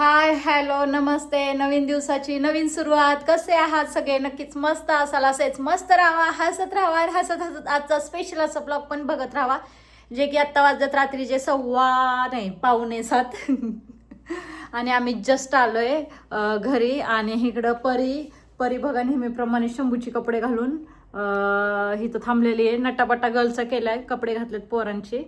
Hi hello नमस्ते नवीन दिवसाची नवीन सुरुवात. कसे आहात सगळे? नक्कीच मस्त असाल असेच. मस्त राहा हसत राहा हसत हसत आजचा स्पेशल असा ब्लॉग पण बघत राहा जे की आत्ता वाजत रात्रीचे सव्वा नाही पावणे सात. आणि आम्ही जस्ट आलो आहे घरी आणि इकडं परी परी बघा नेहमीप्रमाणे शंभूची कपडे घालून अं, इथं थांबलेली आहे. नटापटा गर्लचा आहे कपडे घातलेत पोरांची.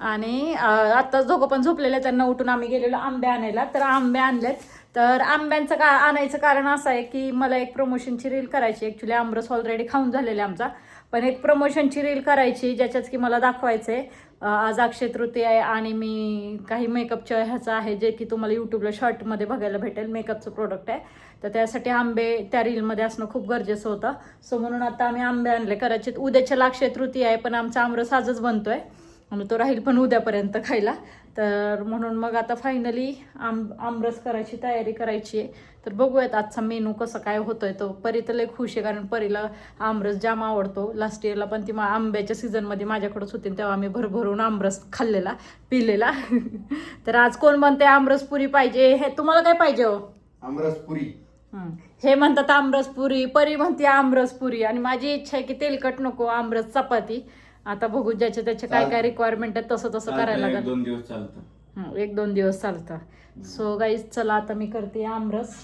आणि आत्ताच दोघं पण झोपलेले आहेत. त्यांना उठून आम्ही गेलेलो आंबे आणायला. तर आंबे आणलेत. तर आंब्यांचं का आणायचं कारण असं आहे की मला एक प्रमोशनची रील करायची ॲक्च्युली आमरस ऑलरेडी खाऊन झालेला आमचा. पण एक प्रमोशनची रील करायची ज्याच्यात की मला दाखवायचं आहे आज अक्षय तृतीया आहे आणि मी काही मेकअपच्या ह्याचं आहे जे की तुम्हाला यूट्यूबला शॉर्टमध्ये बघायला भेटेल. मेकअपचं प्रोडक्ट आहे. तर त्यासाठी आंबे त्या रीलमध्ये असणं खूप गरजेचं होतं. सो म्हणून आता आम्ही आंबे आणले. कदाचित उद्याच्या अक्षय तृतीया आहे पण आमचा आमरस आजच बनतो आहे आणि तो राहील पण उद्यापर्यंत खायला. तर म्हणून मग आता फायनली आंब आमरस करायची तयारी करायची आहे. तर बघूयात आजचा मेनू कसं काय होतोय तो. परी तर लय खुश आहे कारण परीला आमरस जाम आवडतो. लास्ट इयरला पण ती मा आंब्याच्या सीझनमध्ये माझ्याकडेच होती तेव्हा आम्ही भरभरून आमरस खाल्लेला पिलेला. तर आज कोण म्हणते आमरस पुरी पाहिजे? हे तुम्हाला काय पाहिजे हो? आमरस पुरी. हं. हे म्हणतात आमरस पुरी परी म्हणते आमरस पुरी. आणि माझी इच्छा आहे की तेलकट नको आमरस चपाती. आता बघू ज्याचे त्याचे काय काय. रिक्वायरमेंट आहे तसं तसं करायला एक लागेल. दोन दिवस चालतं. हं, एक दोन दिवस चालतं. सो गाईज चला आता मी करते आमरस.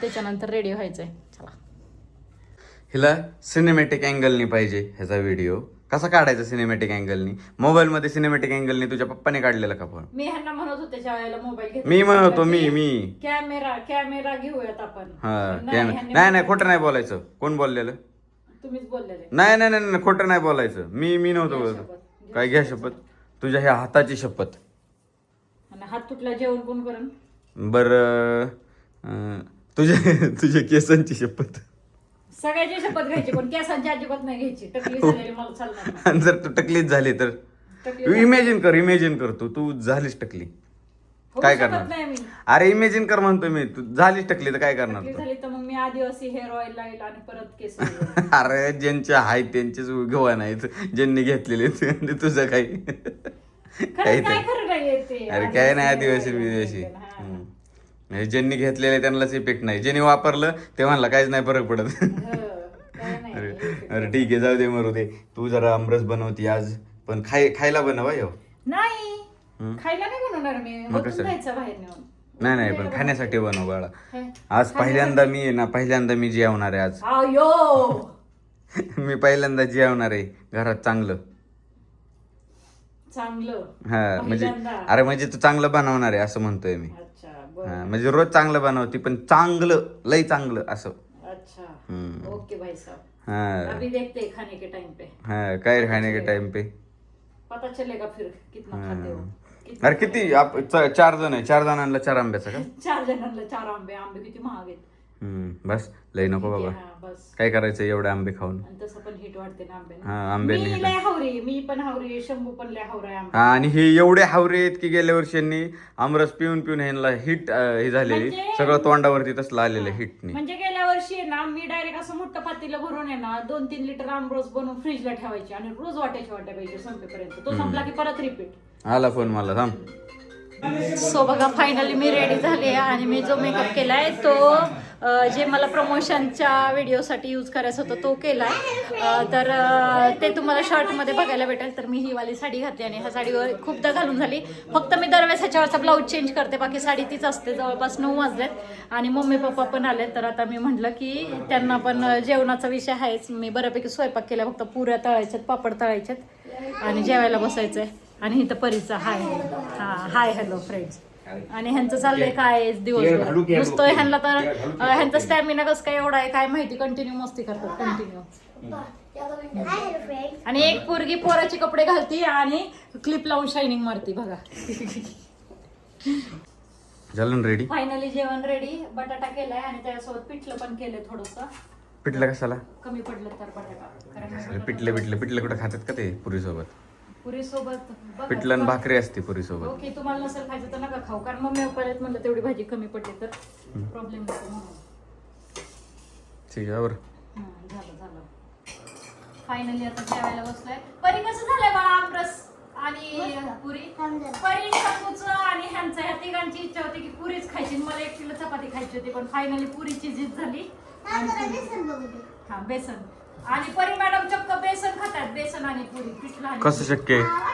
त्याच्यानंतर रेडी व्हायचंय. चला. हिला सिनेमॅटिक अँगलनी पाहिजे ह्याचा व्हिडिओ कसा काढायचा सिनेमॅटिक अँगलनी मोबाईलमध्ये सिनेमॅटिक अँगलनी तुझ्या पप्पाने काढलेला का फोन मी ह्यांना म्हणत होते मोबाईल मी म्हणतो मी मी. कॅमेरा कॅमेरा घेऊयात आपण. हा नाही, कॅमे- ह्यांनी नाही नाही खोटं नाही बोलायचं. कोण बोललेलं? तुम्हीच बोललेले. नाही नाही नाही नाही, खोटं नाही बोलायचं. मी मी नव्हतो बोलत. काय घ्या शपथ? तुझ्या ह्या हाताची शपथ. आणि हात तुटला जेवण कोण करण बर तुझ्या तुझ्या केसांची शपथ. सगळ्याची शपथ घ्यायची पण केसांची अजिबात नाही घ्यायची. टकली झालेली मला चालणार नाही. आणि जर तू टकलीच झाली तर? टकली. इमॅजिन कर इमॅजिन कर तू. तू झालीच टकली. होऊ काय शकत करणार? नाही मी. अरे इमॅजिन कर म्हणतो मी. तू झालीच टकली तर काय करणार तू? झाली तर मग मी आदिवासी हेअर ऑइल लाईल आणि परत केस अरे ज्यांचे आहेत त्यांचेच घेवा नाहीत. ज्यांनी घेतलेले ते तुझं काही काही खरं काय खरं नाही येते अरे काय नाही आदिवासी हम्म. म्हणजे ज्यांनी घेतलेले त्यांनाच इफेक्ट नाही. ज्यांनी वापरलं ते म्हणला काहीच नाही फरक पडत. अरे अरे ठीक आहे जाऊ दे मरू दे. तू जरा आमरस बनवती आज पण खाय खायला बनवा यो. नाही. खायला नाही बनवणार मी. मग ओतून कसं? बाहेर नेऊन. नाही नाही पण खाण्यासाठी बनव बाळा. आज पहिल्यांदा मी आहे ना पहिल्यांदा मी जेवणार आहे आज. आयो! मी पहिल्यांदा जेवणार आहे घरात चांगलं. चांगलं? हा म्हणजे पहिल्यांदा. अरे म्हणजे तू चांगलं बनवणार आहे असं म्हणतोय मी. अच्छा हा, म्हणजे रोज चांगलं बनवती पण चांगलं लय चांगलं असं. अच्छा. हम्म. ओके भाई साहब. हा. अभी देखते हैं खाने के टाइम पे. हा काय खाणे के टाइम पे? पता चलेगा फिर कितना खाते हो. अरे किती? आप- च- चार जण आहे. चार जणांना चार आंब्याचा का? चार जणांना चार आंबे. आंबे किती महाग आहेत. हम्म बस. लय नको बाबा. हा, बस. काय करायचं एवढे आंबे खाऊन? आणि तसं पण हिट वाटते ना आंबे हा, आंब्याने मी hit लय हावरी. मी पण हावरी. शंभू पण लय हावरा आहे आंबे हा, आणि हे एवढे हावरे आहेत की गेल्या वर्षी यांनी आमरस पिऊन पिऊन ह्यांना हिट हे झालेली. म्हणजे- सगळं तोंडावरती तसलं आलेलं हिटने म्हणजे गेल्या वर्षी आहे ना मी डायरेक्ट असं मोठं पातीला भरून आहे ना दोन तीन लिटर आमरस बनवून फ्रीजला ठेवायची आणि रोज वाटायची वाटाय पाहिजे संपेपर्यंत. तो संपला की परत रिपीट आला फोन मला थांब. सो बघा फायनली मी रेडी झाली आहे आणि मी जो मेकअप केलाय तो जे मला प्रमोशनच्या व्हिडिओसाठी यूज करायचा होता तो केलाय. आहे तर ते तुम्हाला शॉर्टमध्ये बघायला भेटेल. तर मी ही वाली साडी घातली आणि ह्या साडीवर खूपदा घालून झाली. फक्त मी दरवेळेस ह्याच्यावरचा ब्लाऊज चेंज करते. बाकी साडी तीच असते. जवळपास नऊ वाजलेत आणि मम्मी पप्पा पण आले तर आता मी म्हटलं की त्यांना पण जेवणाचा विषय आहेच. मी बऱ्यापैकी स्वयंपाक केला. फक्त पुऱ्या तळायच्यात पापड तळायच्यात आणि जेवायला बसायचंय. आणि इथं परीचा हाय. हा हाय हॅलो फ्रेंड्स आणि ह्यांचं चाललंय काय दिवसभर? नुसतं ह्यांना तर ह्यांचा स्टॅमिना कसं काय एवढा आहे? काय माहिती? कंटिन्यू मस्ती करतात कंटिन्यू आणि एक पोरगी पोराचे कपडे घालती आणि क्लिप लावून शायनिंग मारती बघा. झालं ना रेडी फायनली जेवण रेडी बटाटा केलाय आणि त्याच्यासोबत पिठलं पण केलंय थोडस. पिठलं कशाला? कमी पडलं तर बटाटा. कारण पिठलं पिठलं पिठलं कुठं खातात का ते पुरी सोबत पुरी सोबत पिठलं आणि भाकरी असते पुरी सोबत ओके तुम्हाला नसेल खायचं तर नका खाऊ कारण मम्मी पप्पाला म्हणलं तेवढी भाजी कमी पडली तर प्रॉब्लेम म्हणून. ठीक आहे बरं हं, झालं झालं. फायनली आता जेवायला बसलोय. परी कसं झालंय बाळा आमरस आणि पुरी? परी शंभूचं आणि ह्यांचं ह्या तिघांची इच्छा होती की पुरीच खायची खायची होती पण फायनली पुरीची जीत झाली. आणि पुरी- हा बेसन. आणि परी मॅडम चक्क बेसन खातात बेसन आणि पुरी पिठलं आणि कसं शक्य आहे?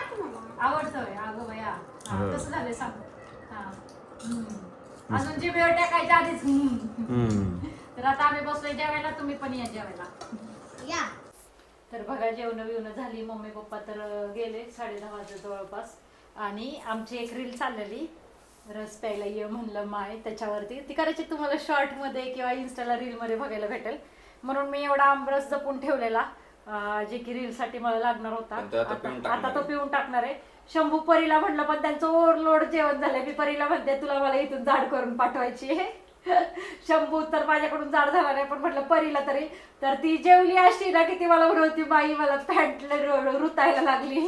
आवडतंय अगं बया. हा. कसं झालंय सांग. हा. हम्म. अजून जे वेळ टाकायच्या आधीच. हम्म. हम्म. तर आता आम्ही बसलोय जेवायला तुम्ही पण या जेवायला. तर बघा जेवण बिवणं झाली. मम्मी पप्पा तर अं, गेले साडे दहा वाजता जवळपास. आणि आमची एक रील चाललेली. रस प्यायला ये म्हणलं माय त्याच्यावरती. ती करायची तुम्हाला शॉर्टमध्ये किंवा इन्स्टाला रील मध्ये बघायला भेटेल. म्हणून मी एवढा आमरस जपून ठेवलेला जे की रील साठी मला लागणार होता. आता तो. पिऊन टाकणार आहे. शंभू परीला म्हटलं पण त्यांचं ओव्हरलोड जेवण झालंय. मी परीला म्हणते तुला मला इथून जाड करून पाठवायची आहे. शंभू तर माझ्याकडून जाड झाला नाही पण म्हटलं परीला तरी. तर ती जेवली अशी ना की ती मला होती बाई मला पॅन्ट रुतायला लागली.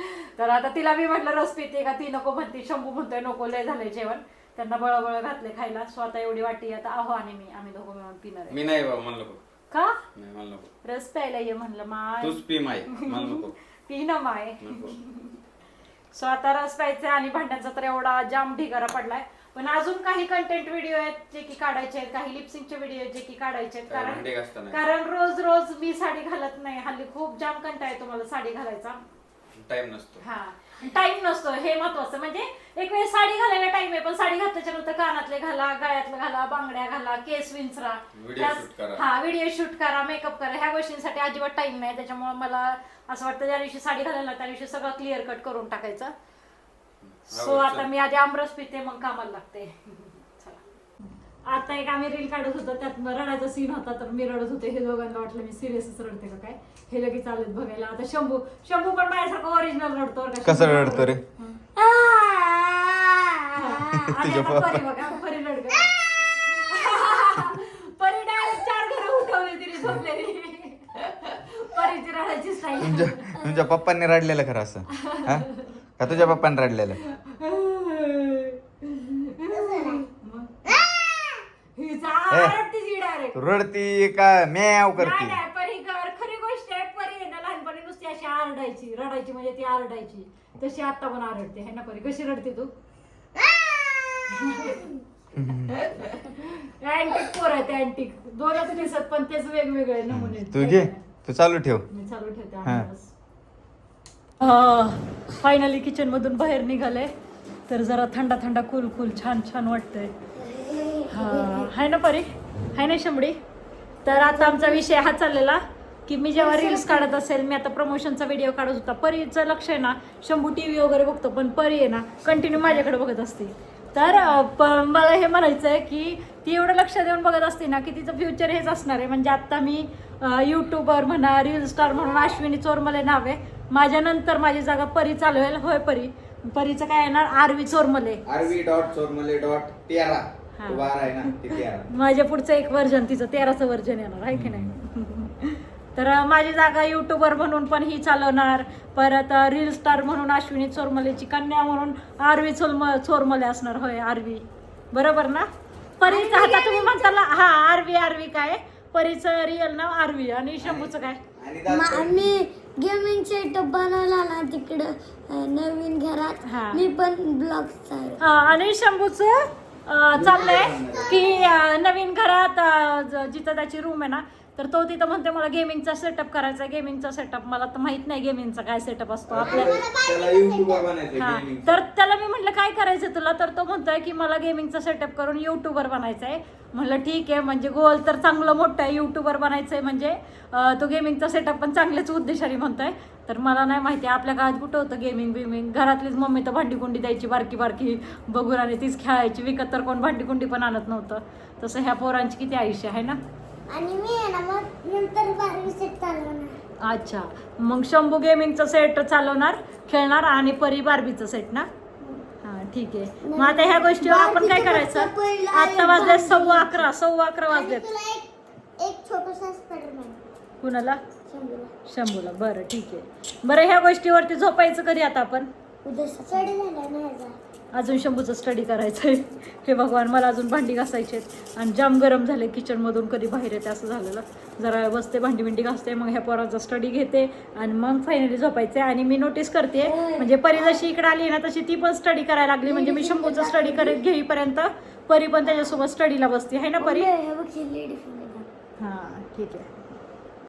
तर आता तिला मी म्हटलं रस पिते का? ती नको म्हणते. शंभू म्हणतोय नको लय झालंय जेवण. त्यांना बळबळ घातले खायला स्वतः एवढी वाटी आता आहो आणि मी आम्ही दोघं मिळून पिणार आहे. मी नाही बाबा मला नको का? नाही मला नको रस प्यायला ये म्हणलं माय. तूच पी माय. मला नको पी ना माय. नको. सो आता रस प्यायचा आणि भांड्यांचा तर एवढा जाम ढिगारा पडलाय. पण अजून काही कंटेंट व्हिडिओ आहेत जे की काढायचे आहेत काही लिपसिंगचे व्हिडिओ आहेत जे की काढायचे आहेत. काय कारण भांडे घासता नाही. कारण रोज रोज मी साडी घालत नाही. हल्ली खूप जाम कंटाळ येतो मला साडी घालायचा. टाइम नसतो. हा टाइम नसतो हे महत्वाचं. म्हणजे एक वेळ साडी घालायला टाइम आहे पण साडी घातल्याच्या नंतर कानातले घाला गळ्यातलं घाला बांगड्या घाला केस विंचरा. Video त्यास- shoot करा. हा व्हिडिओ शूट करा मेकअप करा. ह्या गोष्टींसाठी अजिबात टाइम नाही. त्याच्यामुळे मला असं वाटतं ज्या दिवशी साडी घालायला त्या दिवशी सगळं क्लिअर कट करून टाकायचं. सो आता. मी आधी आमरस पिते मग कामाला लागते. आता एक आम्ही रील काढत होतो त्यात रडायचा सीन होता तर मी रडत होते. हे दोघांना वाटलं मी सिरियसच रडते का काय? हे लगेच चालत बघायला. आता शंभू शंभू पण माझ्यासारखं ओरिजिनल रडतो बरं का. कसं रडतो रे? आणि तुझ्या आता परी बघा परी डायरेक्ट चार घरं उठवली तिने झोपलेली. परीची रडायची तुमच्या स्टाईल तुमच्या पप्पांनी रडलेलं खरं असं. हा? का तुझ्या पप्पांनी रडलेलं? डायरेक्ट रडती का? म्याव करती. नाही खरी गोष्ट आहे परी आहे ना लहानपणी नुसती अशी आरडायची रडायची म्हणजे ती आरडायची. तशी आता पण आरडते है ना परी? कशी रडते तू? अँटिक पोर आहे ते अँटिक दोनच दिसत पण तेच वेगवेगळे नमुने तू घे तू चालू ठेव. मी चालू ठेवते हा. फायनली किचन मधून बाहेर निघाले. तर जरा थंडा थंडा कूल कूल छान छान वाटतंय. हाय ना परी? हाय ना शंभडी तर आता आमचा विषय हा चाललेला की मी जेव्हा रील्स काढत असेल मी आता प्रमोशनचा व्हिडिओ काढत होता. परीचं लक्ष आहे ना शंभू टी व्ही वगैरे बघतो पण परी आहे ना कंटिन्यू माझ्याकडे बघत असते. तर मला हे म्हणायचं आहे की ती एवढं लक्ष देऊन बघत असते ना की तिचं फ्युचर हेच असणार आहे. म्हणजे आत्ता मी यूट्यूबर म्हणा रील स्टार म्हणून अश्विनी चोरमले नाव. आहे माझ्या नंतर माझी जागा परी चालवेल. होय परी. परीचं काय येणार? आरवी चोरमले. आरवी डॉट चोरमले डॉट तेरा. हा. बारा आहे ना ते तेरा. माझ्या पुढचं एक वर्जन तिचं तेराचं वर्जन येणार आहे की नाही? तर माझी जागा युट्यूबर म्हणून पण ही चालवणार. परत रील स्टार म्हणून अश्विनी चोरमलेची कन्या म्हणून आरवी चोरम चोरमले असणार होय आरवी. बरोबर ना? परीचं आता तुम्ही म्हणता ना, हा आरवी आरवी काय? परीचं रिअल नाव आरवी आणि शंभूचं काय? आणि मा- मी गेमिंग सेटअप बनवला ना तिकडं अं, नवीन हा. घरात मी पण ब्लॉग आणि शंभूचं? चाललंय की नवीन घरात ज- जिथं त्याची रूम आहे ना तर तो तिथं म्हणते मला गेमिंगचा सेटअप करायचा गेमिंगचा सेटअप मला तर माहीत नाही गेमिंगचा काय सेटअप असतो आपल्या. हा. तर त्याला मी म्हटलं काय करायचं तुला? तर तो म्हणतोय की मला गेमिंगचा सेटअप करून युट्यूबर बनायचं आहे. म्हणलं ठीक आहे. म्हणजे गोल तर चांगलं मोठं आहे युट्यूबर बनायचं आहे म्हणजे तो गेमिंगचा सेटअप पण चांगल्याच उद्देशाने म्हणतोय. तर मला नाही माहिती आपल्या काळात कुठं होतं गेमिंग बिमिंग? घरातलीच मम्मी तर भांडी कुंडी द्यायची बारकी बारकी. बघून आणि तीच खेळायची. विकत तर कोण भांडी कुंडी पण आणत नव्हतं. तसं ह्या पोरांची किती आयुष्य आहे ना? आणि मी आहे ना मग नंतर बारावी सेट चालवणार. अच्छा. मग शंभू गेमिंगचं सेट चालवणार खेळणार आणि परी बार्बीचं सेट ना? हा ठीक आहे. मग आता ह्या गोष्टीवर आपण काय करायचं? आता वाजले सव्वा अकरा सव्वा अकरा आणि वाजलेत. तुला एक एक छोटासा स्पायडरमॅन कुणाला? शंभूला. शंभूला. बरं ठीक आहे. बरं ह्या गोष्टीवरती झोपायचं कधी आता आपण? उद्या स्टडी झाला ना ह्याचा अजून शंभूचं स्टडी करायचं आहे हे भगवान मला अजून भांडी घासायची आहेत आणि जाम गरम झाले किचनमधून कधी बाहेर येते असं झालेलं. जरा बसते भांडी बिंडी घासते मग ह्या पोराचा स्टडी घेते आणि मग फायनली झोपायचे आणि मी नोटीस करते म्हणजे परी जशी इकडे आली ना तशी ती पण स्टडी करायला लागली. म्हणजे मी शंभूचा स्टडी करत घेईपर्यंत परी पण त्याच्यासोबत स्टडीला बसते. आहे ना परी? हां ठीक आहे.